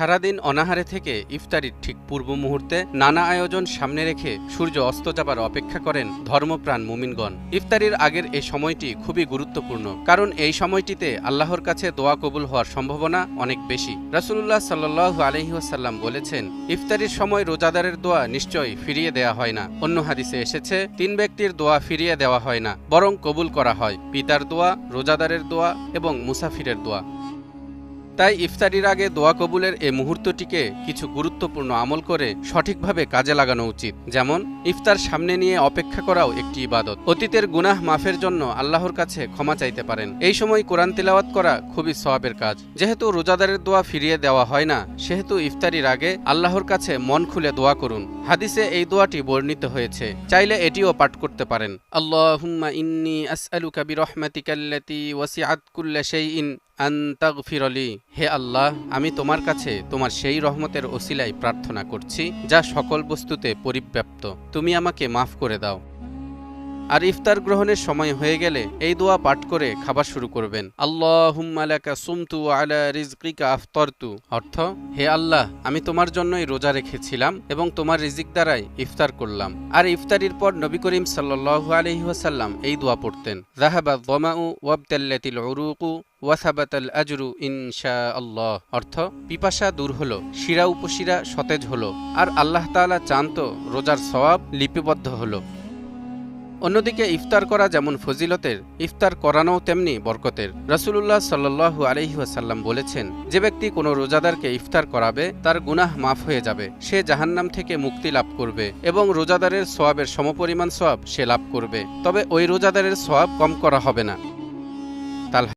সারাদিন অনাহারে থেকে ইফতারির ঠিক পূর্ব মুহূর্তে নানা আয়োজন সামনে রেখে সূর্য অস্ত যাবার অপেক্ষা করেন ধর্মপ্রাণ মুমিনগণ। ইফতারির আগের এই সময়টি খুবই গুরুত্বপূর্ণ, কারণ এই সময়টিতে আল্লাহর কাছে দোয়া কবুল হওয়ার সম্ভাবনা অনেক বেশি। রাসুলুল্লাহ সাল্লাহ আলহিহাসাল্লাম বলেছেন, ইফতারির সময় রোজাদারের দোয়া নিশ্চয়ই ফিরিয়ে দেয়া হয় না। অন্য হাদিসে এসেছে, তিন ব্যক্তির দোয়া ফিরিয়ে দেওয়া হয় না, বরং কবুল করা হয়। পিতার দোয়া, রোজাদারের দোয়া এবং মুসাফিরের দোয়া। তাই ইফতারির আগে দোয়া কবুলের এই মুহূর্তটিকে কিছু গুরুত্বপূর্ণ আমল করে সঠিকভাবে কাজে লাগানো উচিত। যেমন, ইফতার সামনে নিয়ে অপেক্ষা করাও একটি ইবাদত। অতীতের গুনাহ মাফের জন্য আল্লাহর কাছে ক্ষমা চাইতে পারেন। এই সময় কোরআন তিলাওয়াত করা খুবই সওয়াবের কাজ। যেহেতু রোজাদারের দোয়া ফিরিয়ে দেওয়া হয় না, সেহেতু ইফতারির আগে আল্লাহর কাছে মন খুলে দোয়া করুন। হাদিসে এই দোয়াটি বর্ণিত হয়েছে। চাইলে এটিও পাঠ করতে পারেন। আল্লাহুম্মা ইন্নি কুল্লা হে আল্লাহ, আমি তোমার কাছে তোমার সেই রহমতের ওসিলায় প্রার্থনা করছি, যা সকল বস্তুতে পরিব্যাপ্ত। তুমি আমাকে মাফ করে দাও। আর ইফতার গ্রহণের সময় হয়ে গেলে এই দোয়া পাঠ করে খাবার শুরু করবেন। আল্লাহুম্মালাকা সুমতু আলা অর্থ, হে আল্লাহ, আমি তোমার জন্যই রোজা রেখেছিলাম এবং তোমার রিজিক দ্বারাই ইফতার করলাম। আর ইফতারির পর নবী করিম সাল্লাল্লাহু আলাইহি ওয়াসাল্লাম এই দোয়া পড়তেন। আল্লাহ অর্থ, পিপাসা দূর হলো, শিরা উপশিরা সতেজ হলো, আর আল্লাহ তাআলা চান তো রোজার সওয়াব লিপিবদ্ধ হলো। অন্যদিকে ইফতার করা যেমন ফজিলতের, ইফতার করানো তেমনি বরকতের। রাসুলুল্লাহ সাল্লু আলহিহাসাল্লাম বলেছেন, যে ব্যক্তি কোনো রোজাদারকে ইফতার করাবে, তার গুনাহ মাফ হয়ে যাবে। সে জাহান্নাম থেকে মুক্তি লাভ করবে এবং রোজাদারের সোয়াবের সমপরিমাণ সোয়াব সে লাভ করবে। তবে ওই রোজাদারের সোয়াব কম করা হবে না।